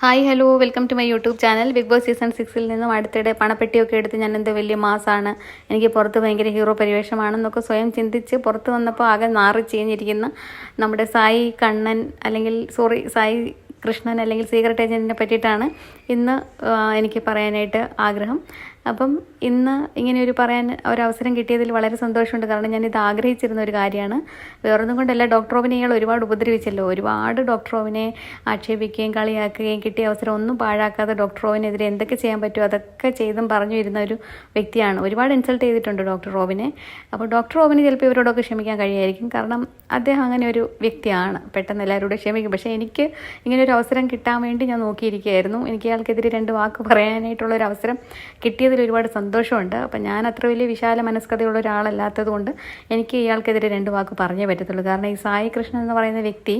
Hi hello welcome to my YouTube channel Bigg Boss season സിക്സിൽ നിന്നും അടുത്തിടെ പണപ്പെട്ടിയൊക്കെ എടുത്ത് ഞാൻ എന്ത് വലിയ മാസമാണ് എനിക്ക് പുറത്ത് ഭയങ്കര ഹീറോ പരിവേഷമാണെന്നൊക്കെ സ്വയം ചിന്തിച്ച് പുറത്ത് വന്നപ്പോൾ ആകെ നാറി ചെയ്യുന്നിരിക്കുന്ന നമ്മുടെ സായി കണ്ണൻ അല്ലെങ്കിൽ സോറി സായി കൃഷ്ണൻ അല്ലെങ്കിൽ സീക്രട്ട് ഏജന്റിനെ പറ്റിയിട്ടാണ് ഇന്ന് എനിക്ക് പറയാനായിട്ട് ആഗ്രഹം. അപ്പം ഇന്ന് ഇങ്ങനെ ഒരു പറയാൻ ഒരവസരം കിട്ടിയതിൽ വളരെ സന്തോഷമുണ്ട്. കാരണം ഞാൻ ഇത് ആഗ്രഹിച്ചിരുന്ന ഒരു കാര്യമാണ്. വേറൊന്നും കൊണ്ടല്ല ഡോക്ടർ റോബിനെ ഇയാൾ ഒരുപാട് ഉപദ്രവിച്ചല്ലോ. ഒരുപാട് ഡോക്ടർ റോബിനെ ആക്ഷേപിക്കുകയും കളിയാക്കുകയും കിട്ടിയ അവസരം ഒന്നും പാഴാക്കാതെ ഡോക്ടർ റോബിനെതിരെ എന്തൊക്കെ ചെയ്യാൻ പറ്റുമോ അതൊക്കെ ചെയ്തും പറഞ്ഞു വരുന്ന ഒരു വ്യക്തിയാണ്. ഒരുപാട് ഇൻസൾട്ട് ചെയ്തിട്ടുണ്ട് ഡോക്ടർ റോബിനെ അപ്പോൾ ഡോക്ടർ റോബിന് ചിലപ്പോൾ ഇവരോടൊക്കെ ക്ഷമിക്കാൻ കഴിയായിരിക്കും. കാരണം അദ്ദേഹം അങ്ങനെ ഒരു വ്യക്തിയാണ്. പെട്ടെന്ന് എല്ലാവരോടും ക്ഷമിക്കും. പക്ഷേ എനിക്ക് ഇങ്ങനെ ഒരു അവസരം കിട്ടാൻ വേണ്ടി ഞാൻ നോക്കിയിരിക്കുകയായിരുന്നു. എനിക്ക് ആൾക്കെതിരെ രണ്ട് വാക്ക് പറയാനായിട്ടുള്ള ഒരു അവസരം കിട്ടിയതിൽ ഒരുപാട് സന്തോഷമുണ്ട്. അപ്പം ഞാൻ അത്ര വലിയ വിശാല മനസ്കതയുള്ള ഒരാളല്ലാത്തത് കൊണ്ട് എനിക്ക് ഇയാൾക്കെതിരെ രണ്ട് വാക്ക് പറഞ്ഞേ പറ്റത്തുള്ളൂ. കാരണം ഈ സായി കൃഷ്ണൻ എന്ന് പറയുന്ന വ്യക്തി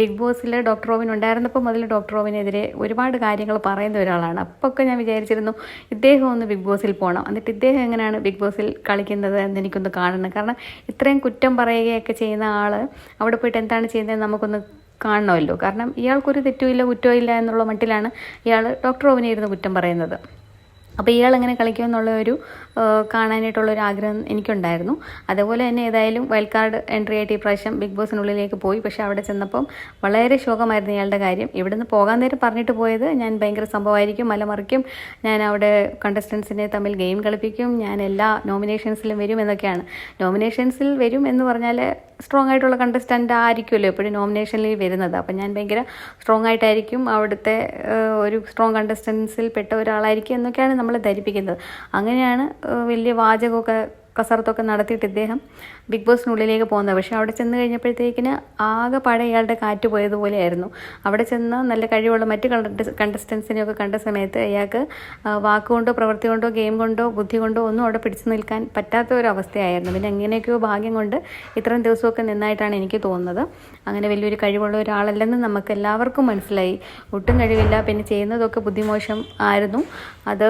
ബിഗ് ബോസിൽ ഡോക്ടർ റോബിൻ ഉണ്ടായിരുന്നപ്പോൾ മുതൽ ഡോക്ടർ റോബിനെതിരെ ഒരുപാട് കാര്യങ്ങൾ പറയുന്ന ഒരാളാണ്. അപ്പോൾ ഒക്കെ ഞാൻ വിചാരിച്ചിരുന്നു ഇദ്ദേഹം ഒന്ന് ബിഗ് ബോസിൽ പോകണം എന്നിട്ട് ഇദ്ദേഹം എങ്ങനെയാണ് ബിഗ് ബോസിൽ കളിക്കുന്നത് എന്ന് എനിക്കൊന്ന് കാണണം. കാരണം ഇത്രയും കുറ്റം പറയുകയൊക്കെ ചെയ്യുന്ന ആൾ അവിടെ പോയിട്ട് എന്താണ് ചെയ്യുന്നത് നമുക്കൊന്ന് കാണണമല്ലോ. കാരണം ഇയാൾക്കൊരു തെറ്റുമില്ല കുറ്റമില്ല എന്നുള്ള മട്ടിലാണ് ഇയാൾ ഡോക്ടർ റോബിനെ ഇരുന്ന് കുറ്റം പറയുന്നത്. അപ്പോൾ ഇയാൾ എങ്ങനെ കളിക്കുമെന്നുള്ള ഒരു കാണാനായിട്ടുള്ളൊരു ആഗ്രഹം എനിക്കുണ്ടായിരുന്നു. അതേപോലെ തന്നെ ഏതായാലും വൈൽഡ് കാർഡ് എൻട്രി ആയിട്ട് ഈ പ്രാവശ്യം ബിഗ് ബോസിനുള്ളിലേക്ക് പോയി. പക്ഷേ അവിടെ ചെന്നപ്പം വളരെ ശോകമായിരുന്നു ഇയാളുടെ കാര്യം. ഇവിടുന്ന് പോകാൻ നേരം പറഞ്ഞിട്ട് പോയത് ഞാൻ ഭയങ്കര സംഭവമായിരിക്കും മലമറിക്കും ഞാൻ അവിടെ കണ്ടസ്റ്റൻസിനെ തമ്മിൽ ഗെയിം കളിപ്പിക്കും ഞാൻ എല്ലാ നോമിനേഷൻസിലും വരും എന്നൊക്കെയാണ്. നോമിനേഷൻസിൽ വരും എന്ന് പറഞ്ഞാൽ സ്ട്രോങ് ആയിട്ടുള്ള കണ്ടസ്റ്റന്റ് ആയിരിക്കുമല്ലോ എപ്പോഴും നോമിനേഷനിൽ വരുന്നത്. അപ്പം ഞാൻ ഭയങ്കര സ്ട്രോങ് ആയിട്ടായിരിക്കും അവിടുത്തെ ഒരു സ്ട്രോങ് കണ്ടസ്റ്റൻസിൽ പെട്ട ഒരാളായിരിക്കും എന്നൊക്കെയാണ് നമ്മൾ ധരിപ്പിക്കുന്നത്. അങ്ങനെയാണ് വലിയ വാചകമൊക്കെ കസരത്തൊക്കെ നടത്തിയിട്ട് ഇദ്ദേഹം ബിഗ് ബോസിനുള്ളിലേക്ക് പോകുന്നത് പക്ഷേ അവിടെ ചെന്ന് കഴിഞ്ഞപ്പോഴത്തേക്കിന് ആകെ പഴയ ഇയാളുടെ കാറ്റ് പോയതുപോലെയായിരുന്നു. അവിടെ ചെന്ന് നല്ല കഴിവുള്ള മറ്റ് കണ്ടസ്റ്റൻസിനെയൊക്കെ കണ്ട സമയത്ത് അയാൾക്ക് വാക്കുകൊണ്ടോ പ്രവൃത്തി കൊണ്ടോ ഗെയിം കൊണ്ടോ ബുദ്ധി കൊണ്ടോ ഒന്നും അവിടെ പിടിച്ചു നിൽക്കാൻ പറ്റാത്ത ഒരു അവസ്ഥയായിരുന്നു. പിന്നെ എങ്ങനെയൊക്കെയോ ഭാഗ്യം കൊണ്ട് ഇത്രയും ദിവസമൊക്കെ നിന്നായിട്ടാണ് എനിക്ക് തോന്നുന്നത്. അങ്ങനെ വലിയൊരു കഴിവുള്ള ഒരാളല്ലെന്ന് നമുക്ക് എല്ലാവർക്കും മനസ്സിലായി. ഒട്ടും കഴിവില്ല പിന്നെ ചെയ്യുന്നതൊക്കെ ബുദ്ധിമോശം ആയിരുന്നു. അത്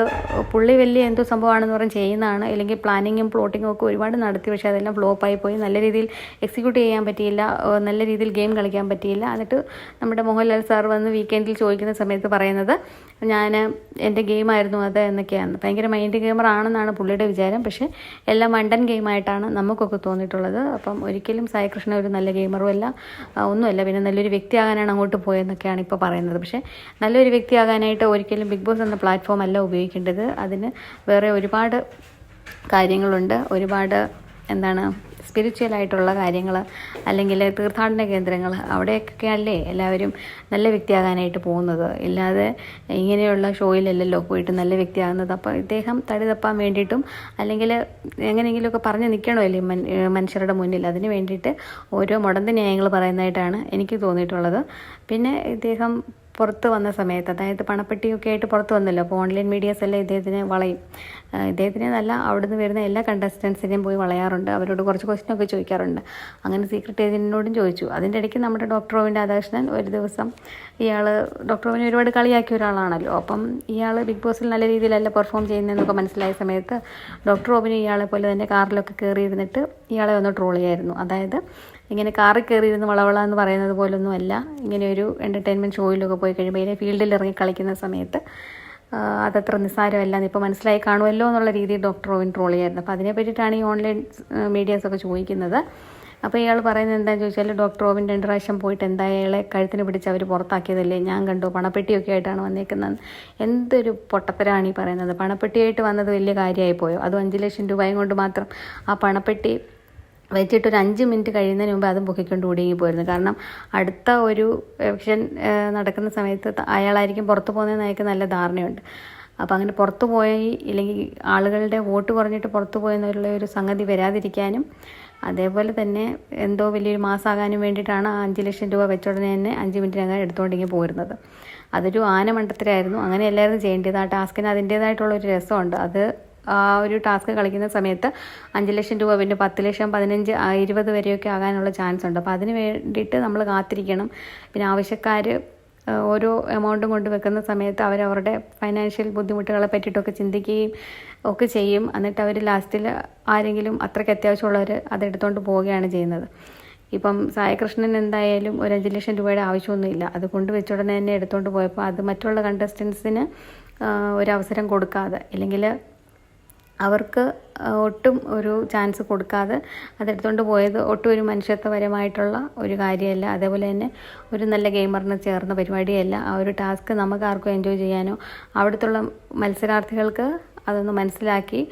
പുള്ളി വലിയ എന്തോ സംഭവമാണെന്ന് പറഞ്ഞ് ചെയ്യുന്നതാണ്. അല്ലെങ്കിൽ പ്ലാനിങ്ങും പ്ലോട്ടിങ്ങും ഒക്കെ ഒരുപാട് നടത്തി പക്ഷേ അതെല്ലാം ഫ്ലോപ്പായി പോയി. നല്ല രീതിയിൽ എക്സിക്യൂട്ട് ചെയ്യാൻ പറ്റിയില്ല. നല്ല രീതിയിൽ ഗെയിം കളിക്കാൻ പറ്റിയില്ല. എന്നിട്ട് നമ്മുടെ മോഹൻലാൽ സാർ വന്ന് വീക്കെൻഡിൽ ചോദിക്കുന്ന സമയത്ത് പറയുന്നത് ഞാൻ എന്റെ ഗെയിമായിരുന്നു അത് എന്നൊക്കെയാണ്. ഭയങ്കര മൈൻഡ് ഗെയിമർ ആണെന്നാണ് പുള്ളിയുടെ വിചാരം. പക്ഷേ എല്ലാം മണ്ടൻ ഗെയിമായിട്ടാണ് നമുക്കൊക്കെ തോന്നിയിട്ടുള്ളത്. അപ്പം ഒരിക്കലും സായികൃഷ്ണ ഒരു നല്ല ഗെയിമറും അല്ല ഒന്നുമല്ല. പിന്നെ നല്ലൊരു വ്യക്തിയാകാനാണ് അങ്ങോട്ട് പോയെന്നൊക്കെയാണ് ഇപ്പോൾ പറയുന്നത്. പക്ഷേ നല്ലൊരു വ്യക്തിയാകാനായിട്ട് ഒരിക്കലും ബിഗ് ബോസ് എന്ന പ്ലാറ്റ്ഫോം അല്ല ഉപയോഗിക്കേണ്ടത്. അതിന് വേറെ ഒരുപാട് കാര്യങ്ങളുണ്ട്. ഒരുപാട് എന്താണ് സ്പിരിച്വൽ ആയിട്ടുള്ള കാര്യങ്ങൾ അല്ലെങ്കിൽ തീർത്ഥാടന കേന്ദ്രങ്ങൾ അവിടെയൊക്കെ അല്ലേ എല്ലാവരും നല്ല വ്യക്തിയാകാനായിട്ട് പോകുന്നത്. ഇല്ലാതെ ഇങ്ങനെയുള്ള ഷോയിലല്ലല്ലോ പോയിട്ട് നല്ല വ്യക്തിയാകുന്നത്. അപ്പോൾ ഇദ്ദേഹം തടി തപ്പാൻ വേണ്ടിയിട്ടും അല്ലെങ്കിൽ എങ്ങനെയെങ്കിലുമൊക്കെ പറഞ്ഞ് നിൽക്കണമല്ലേ മനുഷ്യരുടെ മുന്നിൽ. അതിന് വേണ്ടിയിട്ട് ഓരോ മുടന്ത ന്യായങ്ങൾ പറയുന്നതായിട്ടാണ് എനിക്ക് തോന്നിയിട്ടുള്ളത്. പിന്നെ ഇദ്ദേഹം പുറത്ത് വന്ന സമയത്ത് അതായത് പണപ്പെട്ടിയൊക്കെ ആയിട്ട് പുറത്ത് വന്നല്ലോ അപ്പോൾ ഓൺലൈൻ മീഡിയാസ് എല്ലാം ഇദ്ദേഹത്തിനെ വളയും. ഇദ്ദേഹത്തിനെ നല്ല അവിടുന്ന് വരുന്ന എല്ലാ കണ്ടസ്റ്റൻസിനെയും പോയി വളയാറുണ്ട്. അവരോട് കുറച്ച് ക്വസ്റ്റ്യൻ ഒക്കെ ചോദിക്കാറുണ്ട്. അങ്ങനെ സീക്രട്ട് ഏജന്റിനോടും ചോദിച്ചു. അതിന്റെ ഇടയ്ക്ക് നമ്മുടെ ഡോക്ടർ റോവിൻ രാധാകൃഷ്ണൻ ഒരു ദിവസം ഇയാൾ ഡോക്ടർ റോവിനെ ഒരുപാട് കളിയാക്കിയ ഒരാളാണല്ലോ. അപ്പം ഇയാൾ ബിഗ് ബോസിൽ നല്ല രീതിയിലല്ല പെർഫോം ചെയ്യുന്നതെന്നൊക്കെ മനസ്സിലായ സമയത്ത് ഡോക്ടർ റോബിന് ഇയാളെ പോലെ തന്നെ കാറിലൊക്കെ കയറി ഇരുന്നിട്ട് ഇയാളെ ഒന്ന് ട്രോൾ ചെയ്യായിരുന്നു. അതായത് ഇങ്ങനെ കാറിൽ കയറിയിരുന്ന് വളവള എന്ന് പറയുന്നത് പോലൊന്നും അല്ല. ഇങ്ങനെ ഒരു എന്റർടൈൻമെന്റ് ഷോയിലൊക്കെ പോയി കഴിയുമ്പോൾ ഇതിനെ ഫീൽഡിൽ ഇറങ്ങി കളിക്കുന്ന സമയത്ത് അതത്ര നിസ്സാരമല്ല എന്ന് ഇപ്പോൾ മനസ്സിലായി കാണുമല്ലോ എന്നുള്ള രീതിയിൽ ഡോക്ടർ റോവിൻ ട്രോൾ ചെയ്യായിരുന്നു. അപ്പോൾ അതിനെ പറ്റിയിട്ടാണ് ഈ ഓൺലൈൻ മീഡിയാസൊക്കെ ചോദിക്കുന്നത്. അപ്പോൾ ഇയാൾ പറയുന്നത് എന്താണെന്ന് ചോദിച്ചാൽ ഡോക്ടർ റോബിൻ രണ്ട് പ്രാവശ്യം പോയിട്ട് എന്താ ഇയാളെ കഴുത്തിന് പിടിച്ച് അവർ പുറത്താക്കിയതല്ലേ? ഞാൻ കണ്ടു. പണപ്പെട്ടിയൊക്കെ ആയിട്ടാണ് വന്നേക്കുന്നത്. എന്തൊരു പൊട്ടത്തരാണ് ഈ പറയുന്നത്. പണപ്പെട്ടിയായിട്ട് വന്നത് വലിയ കാര്യമായി പോയോ അതും അഞ്ച് ലക്ഷം രൂപയും കൊണ്ട് മാത്രം ആ പണപ്പെട്ടി വെച്ചിട്ട് ഒരു അഞ്ച് മിനിറ്റ് കഴിയുന്നതിന് മുമ്പ് അതും പൊക്കിക്കൊണ്ട് ഓടിയെങ്കിൽ പോയിരുന്നു. കാരണം അടുത്ത ഒരു എലക്ഷൻ നടക്കുന്ന സമയത്ത് അയാളായിരിക്കും പുറത്ത് പോകുന്നതെന്ന് അയാൾക്ക് നല്ല ധാരണയുണ്ട്. അപ്പോൾ അങ്ങനെ പുറത്തു പോയി ഇല്ലെങ്കിൽ ആളുകളുടെ വോട്ട് കുറഞ്ഞിട്ട് പുറത്തു പോയെന്നുള്ള ഒരു സംഗതി വരാതിരിക്കാനും അതേപോലെ തന്നെ എന്തോ വലിയൊരു മാസമാകാനും വേണ്ടിയിട്ടാണ് ആ അഞ്ച് ലക്ഷം രൂപ വെച്ച ഉടനെ തന്നെ അഞ്ച് മിനിറ്റിനകം എടുത്തുകൊണ്ടെങ്കിൽ പോയിരുന്നത് അതൊരു ആന മണ്ടത്തരായിരുന്നു അങ്ങനെ എല്ലാവരും ചെയ്യേണ്ടത് ആ ടാസ്കിന് അതിന്റേതായിട്ടുള്ള ഒരു രസമുണ്ട്. അത് ആ ഒരു ടാസ്ക് കളിക്കുന്ന സമയത്ത് അഞ്ച് ലക്ഷം രൂപ പിന്നെ പത്ത് ലക്ഷം പതിനഞ്ച് ഇരുപത് വരെയൊക്കെ ആകാനുള്ള ചാൻസ് ഉണ്ട്. അപ്പോൾ അതിന് വേണ്ടിയിട്ട് നമ്മൾ കാത്തിരിക്കണം. പിന്നെ ആവശ്യക്കാർ ഓരോ എമൗണ്ടും കൊണ്ട് വെക്കുന്ന സമയത്ത് അവരവരുടെ ഫൈനാൻഷ്യൽ ബുദ്ധിമുട്ടുകളെ പറ്റിയിട്ടൊക്കെ ചിന്തിക്കുകയും ഒക്കെ ചെയ്യും. എന്നിട്ട് അവർ ലാസ്റ്റിൽ ആരെങ്കിലും അത്രയ്ക്ക് അത്യാവശ്യമുള്ളവർ അതെടുത്തുകൊണ്ട് പോവുകയാണ് ചെയ്യുന്നത്. ഇപ്പം സായകൃഷ്ണൻ എന്തായാലും ഒരു അഞ്ച് ലക്ഷം രൂപയുടെ ആവശ്യമൊന്നുമില്ല. അത് കൊണ്ടുവച്ച ഉടനെ തന്നെ എടുത്തുകൊണ്ട് പോയപ്പോൾ അത് മറ്റുള്ള കണ്ടസ്റ്റൻസിന് ഒരവസരം കൊടുക്കാതെ ഇല്ലെങ്കിൽ അവർക്ക് ഒട്ടും ഒരു ചാൻസ് കൊടുക്കാതെ അതെടുത്തുകൊണ്ട് പോയത് ഒട്ടും ഒരു മനുഷ്യത്വപരമായിട്ടുള്ള ഒരു കാര്യമല്ല. അതേപോലെ തന്നെ ഒരു നല്ല ഗെയിമറിന് ചേർന്ന പരിപാടിയല്ല. ആ ഒരു ടാസ്ക് നമുക്ക് ആർക്കും എൻജോയ് ചെയ്യാനോ അവിടുത്തുള്ള മത്സരാർത്ഥികൾക്ക് അതൊന്ന് മനസ്സിലാക്കി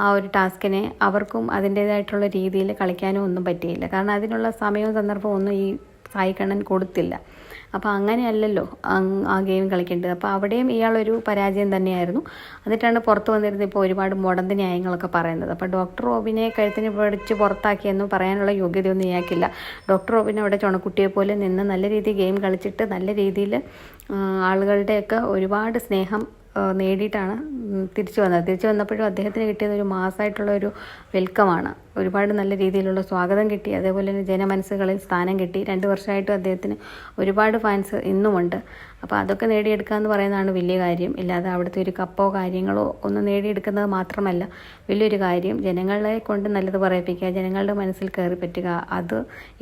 ആ ഒരു ടാസ്കിനെ അവർക്കും അതിന്റേതായിട്ടുള്ള രീതിയിൽ കളിക്കാനോ ഒന്നും പറ്റിയില്ല. കാരണം അതിനുള്ള സമയവും സന്ദർഭവും ഒന്നും ഈ സായി കണ്ണൻ കൊടുത്തില്ല. അപ്പോൾ അങ്ങനെയല്ലല്ലോ അങ് ആ ഗെയിം കളിക്കേണ്ടത്. അപ്പോൾ അവിടെയും ഇയാളൊരു പരാജയം തന്നെയായിരുന്നു. എന്നിട്ടാണ് പുറത്ത് വന്നിരുന്നത് ഇപ്പോൾ ഒരുപാട് മുടന്ത ന്യായങ്ങളൊക്കെ പറയുന്നത്. അപ്പോൾ ഡോക്ടർ റോബിനെ കഴുത്തിന് പഠിച്ച് പുറത്താക്കിയെന്ന് പറയാനുള്ള യോഗ്യതയൊന്നും ഇയാൾക്കില്ല. ഡോക്ടർ റോബിൻ അവിടെ ചുണക്കുട്ടിയെ പോലെ നിന്ന് നല്ല രീതിയിൽ ഗെയിം കളിച്ചിട്ട് നല്ല രീതിയിൽ ആളുകളുടെയൊക്കെ ഒരുപാട് സ്നേഹം നേടിയിട്ടാണ് തിരിച്ചു വന്നത്. തിരിച്ചു വന്നപ്പോഴും അദ്ദേഹത്തിന് കിട്ടിയത് ഒരു മാസമായിട്ടുള്ള ഒരു വെൽക്കമാണ് ഒരുപാട് നല്ല രീതിയിലുള്ള സ്വാഗതം കിട്ടി. അതേപോലെ തന്നെ ജനമനസ്സുകളിൽ സ്ഥാനം കിട്ടി. രണ്ട് വർഷമായിട്ടും അദ്ദേഹത്തിന് ഒരുപാട് ഫാൻസ് ഇന്നുമുണ്ട്. അപ്പോൾ അതൊക്കെ നേടിയെടുക്കുക എന്ന് പറയുന്നതാണ് വലിയ കാര്യം. ഇല്ലാതെ അവിടുത്തെ ഒരു കപ്പോ കാര്യങ്ങളോ ഒന്നും നേടിയെടുക്കുന്നത് മാത്രമല്ല വലിയൊരു കാര്യം. ജനങ്ങളെ കൊണ്ട് നല്ലത് പറയിപ്പിക്കുക ജനങ്ങളുടെ മനസ്സിൽ കയറി പറ്റുക അത്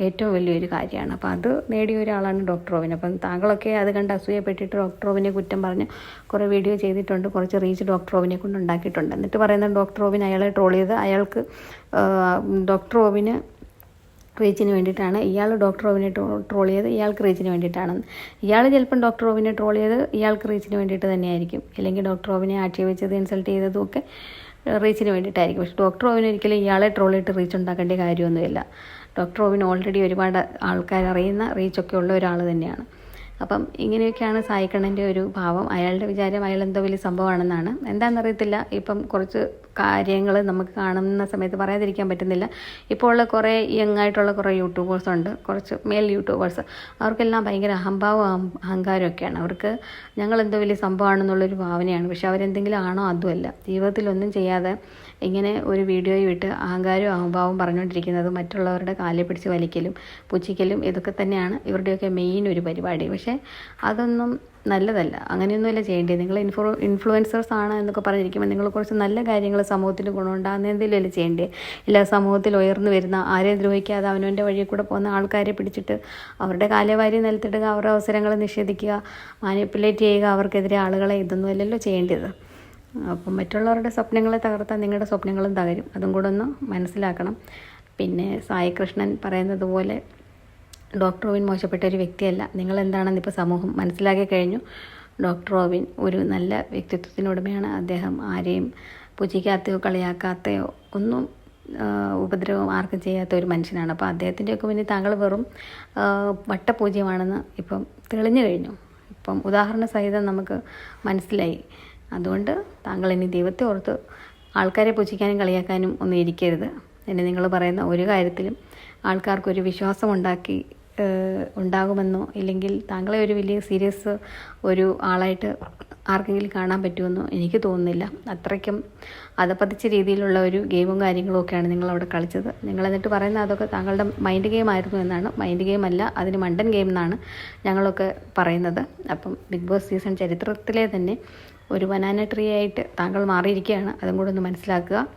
ഏറ്റവും വലിയൊരു കാര്യമാണ്. അപ്പോൾ അത് നേടിയ ഒരാളാണ് ഡോക്ടർ റോബിൻ അപ്പം താങ്കളൊക്കെ അത് കണ്ട് അസൂയപ്പെട്ടിട്ട് ഡോക്ടർ റോബിനെ കുറ്റം പറഞ്ഞ് കുറേ വീഡിയോ ചെയ്തിട്ടുണ്ട്. കുറച്ച് റീച്ച് ഡോക്ടർ റോബിനെ കൊണ്ട് ഉണ്ടാക്കിയിട്ടുണ്ട്. എന്നിട്ട് പറയുന്ന ഡോക്ടർ റോബിൻ അയാളെ ട്രോൾ ചെയ്ത് അയാൾക്ക് ഡോക്ടർ റോബിന് റേച്ചിന് വേണ്ടിയിട്ടാണ്. ഇയാൾ ഡോക്ടർ റോബിനെ ട്രോൾ ചെയ്ത് ഇയാൾക്ക് റീച്ചിന് വേണ്ടിയിട്ടാണ്. ഇയാൾ ചിലപ്പം ഡോക്ടർ റോബിനെ ട്രോൾ ചെയ്ത് ഇയാൾക്ക് റീച്ചിന് വേണ്ടിയിട്ട് തന്നെയായിരിക്കും. അല്ലെങ്കിൽ ഡോക്ടർ റോബിനെ ആക്ഷേപിച്ചത് ഇൻസൾട്ട് ചെയ്തതും ഒക്കെ റീച്ചിന് വേണ്ടിയിട്ടായിരിക്കും. പക്ഷേ ഡോക്ടർ ഓവിന് ഒരിക്കലും ഇയാളെ ട്രോൾ ചെയ്തിട്ട് റീച്ച് ഉണ്ടാക്കേണ്ട കാര്യമൊന്നുമില്ല. ഡോക്ടർ റോബിൻ ഓൾറെഡി ഒരുപാട് ആൾക്കാർ അറിയുന്ന റീച്ചൊക്കെ ഉള്ള ഒരാൾ തന്നെയാണ്. അപ്പം ഇങ്ങനെയൊക്കെയാണ് സായിക്കണ്ണന്റെ ഒരു ഭാവം. അയാളുടെ വിചാരം അയാൾ എന്തോ വലിയ സംഭവമാണെന്നാണ്. എന്താണെന്നറിയത്തില്ല. ഇപ്പം കുറച്ച് കാര്യങ്ങൾ നമുക്ക് കാണുന്ന സമയത്ത് പറയാതിരിക്കാൻ പറ്റുന്നില്ല. ഇപ്പോൾ ഉള്ള കുറേ യങ് ആയിട്ടുള്ള കുറേ യൂട്യൂബേഴ്സ് ഉണ്ട്. കുറച്ച് മെയിൽ യൂട്യൂബേഴ്സ്. അവർക്കെല്ലാം ഭയങ്കര അഹംഭാവം അഹം- അഹങ്കാരമൊക്കെയാണ്. അവർക്ക് ഞങ്ങൾ എന്തോ വലിയ സംഭവമാണെന്നുള്ളൊരു ഭാവനയാണ്. പക്ഷെ അവരെന്തെങ്കിലും ആണോ അതുമല്ല ജീവിതത്തിലൊന്നും ചെയ്യാതെ ഇങ്ങനെ ഒരു വീഡിയോയിൽ വിട്ട് അഹങ്കാരവും അഹംഭാവം പറഞ്ഞുകൊണ്ടിരിക്കുന്നത് മറ്റുള്ളവരുടെ കാലിൽ പിടിച്ച് വലിക്കലും പുച്ഛിക്കലും ഇതൊക്കെ തന്നെയാണ് ഇവരുടെയൊക്കെ മെയിൻ ഒരു പരിപാടി. പക്ഷേ അതൊന്നും നല്ലതല്ല. അങ്ങനെയൊന്നുമല്ല ചെയ്യേണ്ടത്. നിങ്ങൾ ഇൻഫ്ലു ഇൻഫ്ലുവൻസേഴ്സ് ആണ് എന്നൊക്കെ പറഞ്ഞിരിക്കുമ്പോൾ നിങ്ങൾ കുറച്ച് നല്ല കാര്യങ്ങൾ സമൂഹത്തിന് ഗുണമുണ്ടാകുന്ന എന്തെങ്കിലും ചെയ്യേണ്ടത് ഇല്ല സമൂഹത്തിൽ ഉയർന്നു വരുന്ന ആരെ ദ്രോഹിക്കാതെ അവനവന്റെ വഴിയിൽ കൂടെ പോകുന്ന ആൾക്കാരെ പിടിച്ചിട്ട് അവരുടെ കാലവാരി നിലത്തിടുക അവരുടെ അവസരങ്ങൾ നിഷേധിക്കുക മാനിപ്പുലേറ്റ് ചെയ്യുക അവർക്കെതിരെ ആളുകളെ ഇതൊന്നും അല്ലല്ലോ ചെയ്യേണ്ടത്. അപ്പം മറ്റുള്ളവരുടെ സ്വപ്നങ്ങളെ തകർത്താൽ നിങ്ങളുടെ സ്വപ്നങ്ങളും തകരും. അതും കൂടെ ഒന്ന് മനസ്സിലാക്കണം. പിന്നെ സായികൃഷ്ണൻ പറയുന്നത് പോലെ ഡോക്ടർ റോബിൻ മോശപ്പെട്ട ഒരു വ്യക്തിയല്ല. നിങ്ങൾ എന്താണെന്ന് ഇപ്പോൾ സമൂഹം മനസ്സിലാക്കി കഴിഞ്ഞു. ഡോക്ടർ റോബിൻ ഒരു നല്ല വ്യക്തിത്വത്തിനുടമയാണ്. അദ്ദേഹം ആരെയും പുച്ഛിക്കാത്തയോ കളിയാക്കാത്തയോ ഒന്നും ഉപദ്രവം ആർക്കും ചെയ്യാത്ത ഒരു മനുഷ്യനാണ്. അപ്പോൾ അദ്ദേഹത്തിന്റെയൊക്കെ മുന്നിൽ താങ്കൾ വെറും വട്ടപൂജ്യമാണെന്ന് ഇപ്പം തെളിഞ്ഞു കഴിഞ്ഞു. ഇപ്പം ഉദാഹരണ സഹിതം നമുക്ക് മനസ്സിലായി. അതുകൊണ്ട് താങ്കൾ ഇനി ദൈവത്തെ ഓർത്ത് ആൾക്കാരെ പുച്ഛിക്കാനും കളിയാക്കാനും ഒന്നും ഇരിക്കരുത്. എന്നെ നിങ്ങൾ പറയുന്ന ഒരു കാര്യത്തിലും ആൾക്കാർക്കൊരു വിശ്വാസം ഉണ്ടാക്കി ഏഹ്, ഉണ്ടാകുമെന്നോ ഇല്ലെങ്കിൽ താങ്കളെ ഒരു വലിയ സീരിയസ് ഒരു ആളായിട്ട് ആർക്കെങ്കിലും കാണാൻ പറ്റുമെന്നോ എനിക്ക് തോന്നുന്നില്ല. അത്രയ്ക്കും അതപ്പതിച്ച രീതിയിലുള്ള ഒരു ഗെയിമും കാര്യങ്ങളും ഒക്കെയാണ് നിങ്ങൾ അവിടെ കളിച്ചത്. നിങ്ങൾ എന്നിട്ട് പറയുന്ന അതൊക്കെ താങ്കളുടെ മൈൻഡ് ഗെയിം ആയിരുന്നു എന്നാണ്. മൈൻഡ് ഗെയിം അല്ല അതിന് മണ്ടൻ ഗെയിം എന്നാണ് ഞങ്ങളൊക്കെ പറയുന്നത്. അപ്പം ബിഗ് ബോസ് സീസൺ ചരിത്രത്തിലെ തന്നെ ഒരു ബനാന ട്രീ ആയിട്ട് താങ്കൾ മാറിയിരിക്കുകയാണ്. അതും കൂടെ ഒന്ന് മനസ്സിലാക്കുക.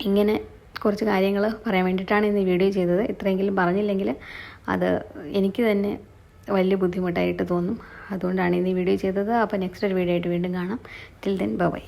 ഇങ്ങനെ കുറച്ച് കാര്യങ്ങൾ പറയാൻ വേണ്ടിയിട്ടാണ് ഇന്ന് വീഡിയോ ചെയ്തത്. ഇത്രയെങ്കിലും പറഞ്ഞില്ലെങ്കിൽ അത് എനിക്ക് തന്നെ വലിയ ബുദ്ധിമുട്ടായിട്ട് തോന്നും. അതുകൊണ്ടാണ് ഇന്ന് വീഡിയോ ചെയ്തത്. അപ്പോൾ നെക്സ്റ്റ് ഒരു വീഡിയോ ആയിട്ട് വീണ്ടും കാണാം. Till then bye